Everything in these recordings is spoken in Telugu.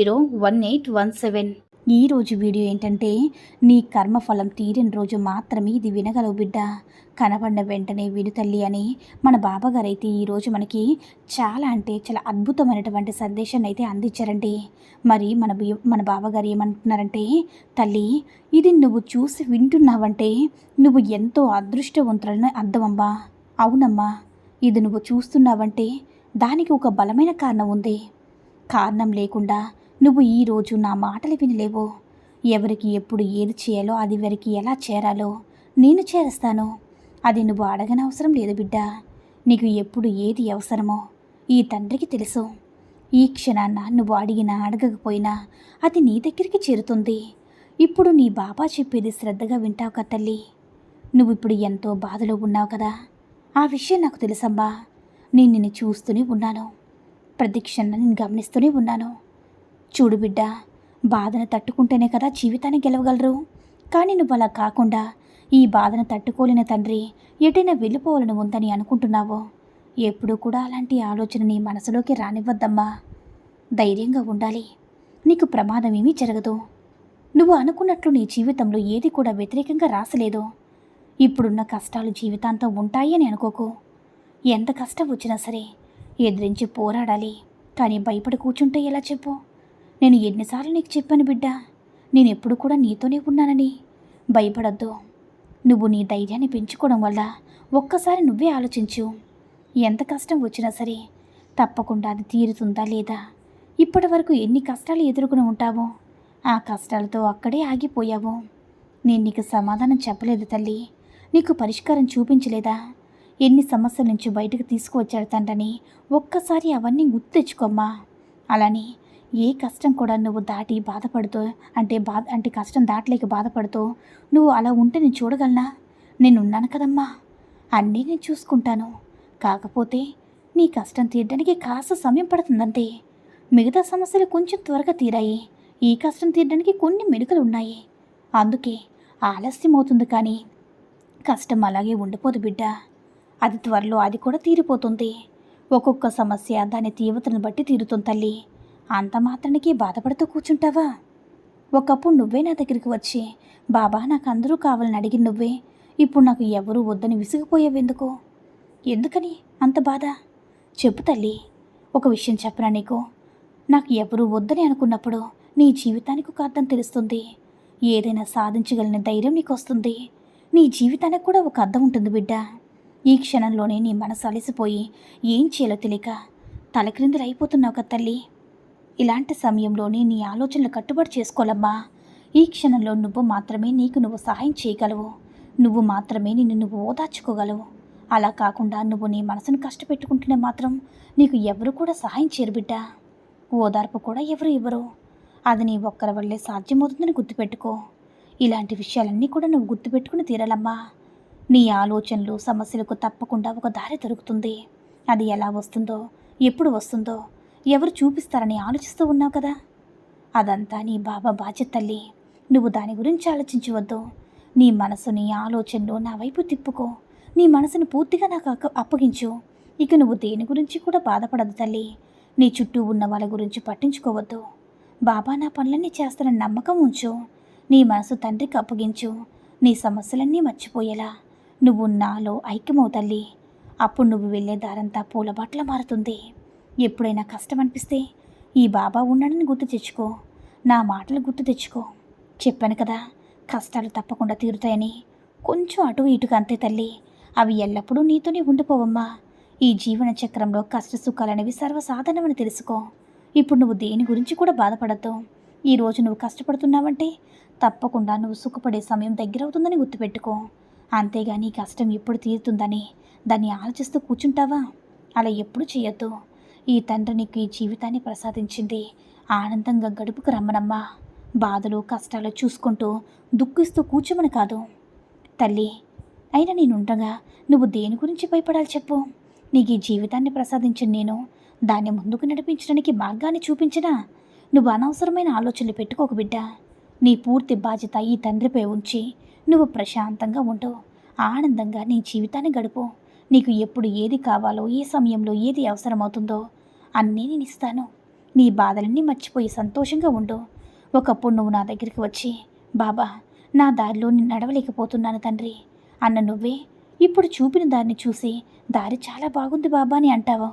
zero one eight one seven. ఈరోజు వీడియో ఏంటంటే నీ కర్మఫలం తీరిన రోజు మాత్రమే ఇది వినగలవు బిడ్డ. కనబడిన వెంటనే విను తల్లి అని మన బాబాగారు అయితే ఈరోజు మనకి చాలా అంటే చాలా అద్భుతమైనటువంటి సందేశాన్ని అయితే అందించారండి. మరి మన మన బాబాగారు ఏమంటున్నారంటే తల్లి ఇది నువ్వు చూసి వింటున్నావంటే నువ్వు ఎంతో అదృష్టవంతులని అర్థమమ్మా. అవునమ్మా ఇది నువ్వు చూస్తున్నావంటే దానికి ఒక బలమైన కారణం ఉంది. కారణం లేకుండా నువ్వు ఈరోజు నా మాటలు వినలేవు. ఎవరికి ఎప్పుడు ఏది చేయాలో అది వరకు ఎలా చేరాలో నేను చేరస్తాను. అది నువ్వు అడగనవసరం లేదు బిడ్డ. నీకు ఎప్పుడు ఏది అవసరమో ఈ తండ్రికి తెలుసు. ఈ క్షణాన్న నువ్వు అడిగినా అడగకపోయినా అది నీ దగ్గరికి చేరుతుంది. ఇప్పుడు నీ బాబా చెప్పేది శ్రద్ధగా వింటావు కదా తల్లి. నువ్వు ఇప్పుడు ఎంతో బాధలో ఉన్నావు కదా. ఆ విషయం నాకు తెలుసమ్మా. నేను నిన్ను చూస్తూనే ఉన్నాను. ప్రతి క్షణం నేను గమనిస్తూనే ఉన్నాను. చూడు బిడ్డ బాధను తట్టుకుంటేనే కదా జీవితాన్ని గెలవగలరు. కానీ నువ్వు అలా కాకుండా ఈ బాధను తట్టుకోలేని తండ్రి ఎటైనా వెళ్ళిపోవాలని ఉందని అనుకుంటున్నావో? ఎప్పుడూ కూడా అలాంటి ఆలోచన నీ మనసులోకి రానివ్వద్దమ్మా. ధైర్యంగా ఉండాలి. నీకు ప్రమాదం ఏమీ జరగదు. నువ్వు అనుకున్నట్లు నీ జీవితంలో ఏది కూడా వ్యతిరేకంగా రాసలేదు. ఇప్పుడున్న కష్టాలు జీవితాంతం ఉంటాయి అని అనుకోకు. ఎంత కష్టం వచ్చినా సరే ఎదిరించి పోరాడాలి. కానీ భయపడి కూర్చుంటే ఎలా చెప్పు? నేను ఎన్నిసార్లు నీకు చెప్పాను బిడ్డ. నేను ఎప్పుడు కూడా నీతోనే ఉన్నానని. భయపడద్దు. నువ్వు నీ ధైర్యాన్ని పెంచుకోవడం వల్ల ఒక్కసారి నువ్వే ఆలోచించు. ఎంత కష్టం వచ్చినా సరే తప్పకుండా అది తీరుతుందా లేదా? ఇప్పటి వరకు ఎన్ని కష్టాలు ఎదుర్కొని ఉంటావో ఆ కష్టాలతో అక్కడే ఆగిపోయావు. నేను నీకు సమాధానం చెప్పలేదు తల్లి. నీకు పరిష్కారం చూపించలేదా? ఎన్ని సమస్యల నుంచి బయటకు తీసుకువచ్చాడు తండ్రని? ఒక్కసారి అవన్నీ గుర్తు తెచ్చుకోమ్మా. అలానే ఏ కష్టం కూడా నువ్వు దాటి బాధపడుతూ అంటే బాధ అంటే కష్టం దాటలేక బాధపడుతూ నువ్వు అలా ఉంటే నేను చూడగలనా? నేను ఉన్నాను కదమ్మా. అన్నీ నేను చూసుకుంటాను. కాకపోతే నీ కష్టం తీరడానికి కాస్త సమయం పడుతుందంతే. మిగతా సమస్యలు కొంచెం త్వరగా తీరాయి. ఈ కష్టం తీరడానికి కొన్ని మెడుకలు ఉన్నాయి. అందుకే ఆలస్యం అవుతుంది కానీ కష్టం అలాగే ఉండిపోదు బిడ్డ. అది త్వరలో అది కూడా తీరిపోతుంది. ఒక్కొక్క సమస్య దాని తీవ్రతను బట్టి తీరుతుంది తల్లి. అంత మాత్రానికి బాధపడుతూ కూర్చుంటావా? ఒకప్పుడు నువ్వే నా దగ్గరికి వచ్చి బాబా నాకు అందరూ కావాలని అడిగి నువ్వే ఇప్పుడు నాకు ఎవరూ వద్దని విసిగిపోయావెందుకు? ఎందుకని అంత బాధ? చెప్పు తల్లి ఒక విషయం చెప్పనా నీకు? నాకు ఎవరూ వద్దని అనుకున్నప్పుడు నీ జీవితానికి ఒక అర్థం తెలుస్తుంది. ఏదైనా సాధించగలిగిన ధైర్యం నీకు వస్తుంది నీ జీవితానికి కూడా ఒక అర్థం ఉంటుంది బిడ్డ. ఈ క్షణంలోనే నీ మనసు అలసిపోయి ఏం చేయాలో తెలియక తలక్రిందులు అయిపోతున్నావు కదా తల్లి. ఇలాంటి సమయంలోనే నీ ఆలోచనలు కట్టుబడి చేసుకోవాలమ్మా. ఈ క్షణంలో నువ్వు మాత్రమే నీకు నువ్వు సహాయం చేయగలవు. నువ్వు మాత్రమే నిన్ను నువ్వు ఓదార్చుకోగలవు. అలా కాకుండా నువ్వు నీ మనసును కష్టపెట్టుకుంటేనే మాత్రం నీకు ఎవరు కూడా సహాయం చేయరు బిడ్డ. ఓదార్పు కూడా ఎవరు ఇవ్వరు. అది నీ ఒక్కరి వల్లే సాధ్యమవుతుందని గుర్తుపెట్టుకో. ఇలాంటి విషయాలన్నీ కూడా నువ్వు గుర్తుపెట్టుకుని తీరాలమ్మా. నీ ఆలోచనలు సమస్యలకు తప్పకుండా ఒక దారి దొరుకుతుంది. అది ఎలా వస్తుందో ఎప్పుడు వస్తుందో ఎవరు చూపిస్తారని ఆలోచిస్తూ ఉన్నావు కదా? అదంతా నీ బాబా బాధ్యత తల్లి. నువ్వు దాని గురించి ఆలోచించవద్దు. నీ మనసుని ఆలోచనలు నా వైపు తిప్పుకో. నీ మనసును పూర్తిగా నాకు అక్క- అప్పగించు. ఇక నువ్వు దేని గురించి కూడా బాధపడదు తల్లి. నీ చుట్టూ ఉన్న వాళ్ళ గురించి పట్టించుకోవద్దు. బాబా నా పనులన్నీ చేస్తానని నమ్మకం ఉంచు. నీ మనసు తండ్రికి అప్పగించు. నీ సమస్యలన్నీ మర్చిపోయేలా. నువ్వు నాలో ఐక్యమవు తల్లి. అప్పుడు నువ్వు వెళ్ళే దారంతా పూలబాట్ల మారుతుంది. ఎప్పుడైనా కష్టం అనిపిస్తే ఈ బాబా ఉన్నాడని గుర్తు తెచ్చుకో. నా మాటలు గుర్తు తెచ్చుకో. చెప్పాను కదా కష్టాలు తప్పకుండా తీరుతాయని. కొంచెం అటు ఇటుగా అంతే తల్లి. అవి ఎల్లప్పుడూ నీతోనే ఉండిపోవమ్మా. ఈ జీవన చక్రంలో కష్ట సుఖాలనేవి సర్వసాధారణమని తెలుసుకో. ఇప్పుడు నువ్వు దేని గురించి కూడా బాధపడద్దు. ఈరోజు నువ్వు కష్టపడుతున్నావంటే తప్పకుండా నువ్వు సుఖపడే సమయం దగ్గర అవుతుందని గుర్తుపెట్టుకో. అంతేగాని కష్టం ఎప్పుడు తీరుతుందని దాన్ని ఆలోచిస్తూ కూర్చుంటావా? అలా ఎప్పుడు చేయొద్దు. ఈ తండ్రి నీకు ఈ జీవితాన్ని ప్రసాదించింది. ఆనందంగా గడుపుకు రమ్మనమ్మా. బాధలు కష్టాలు చూసుకుంటూ దుఃఖిస్తూ కూర్చోమని కాదు. తల్లి అయినా నేనుండగా నువ్వు దేని గురించి భయపడాలి చెప్పు? నీకు ఈ జీవితాన్ని ప్రసాదించిన నేను దాన్ని ముందుకు నడిపించడానికి మార్గాన్ని చూపించినా నువ్వు అనవసరమైన ఆలోచనలు పెట్టుకోకు బిడ్డ. నీ పూర్తి బాధ్యత ఈ తండ్రిపై ఉంచి నువ్వు ప్రశాంతంగా ఉండు. ఆనందంగా నీ జీవితాన్ని గడుపు. నీకు ఎప్పుడు ఏది కావాలో ఏ సమయంలో ఏది అవసరమవుతుందో అన్నీ నేను ఇస్తాను. నీ బాధలన్నీ మర్చిపోయి సంతోషంగా ఉండు. ఒకప్పుడు నువ్వు నా దగ్గరికి వచ్చి బాబా నా దారిలో నేను నడవలేకపోతున్నాను తండ్రి అన్న నువ్వే ఇప్పుడు చూపిన దారిని చూసి దారి చాలా బాగుంది బాబా అని అంటావు.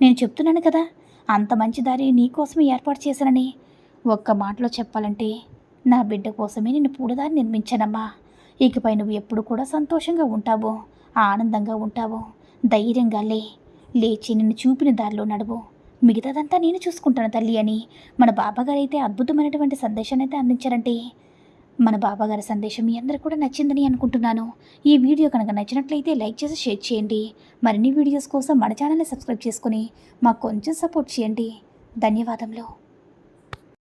నేను చెప్తున్నాను కదా అంత మంచి దారి నీకోసమే ఏర్పాటు చేశానని. ఒక్క మాటలో చెప్పాలంటే నా బిడ్డ కోసమే నేను పూడదారి నిర్మించానమ్మా. ఇకపై నువ్వు ఎప్పుడు కూడా సంతోషంగా ఉంటావు. ఆనందంగా ఉంటావు. ధైర్యంగా లే. లేచి నిన్ను చూపిన దారిలో నడువు. మిగతాదంతా నేను చూసుకుంటాను తల్లి అని మన బాబాగారు అయితే అద్భుతమైనటువంటి సందేశాన్ని అయితే అందించారంటే. మన బాబాగారి సందేశం మీ అందరికి కూడా నచ్చిందని అనుకుంటున్నాను. ఈ వీడియో కనుక నచ్చినట్లయితే లైక్ చేసి షేర్ చేయండి. మరిన్ని వీడియోస్ కోసం మన ఛానల్ని సబ్స్క్రైబ్ చేసుకుని మాకు కొంచెం సపోర్ట్ చేయండి. ధన్యవాదములు.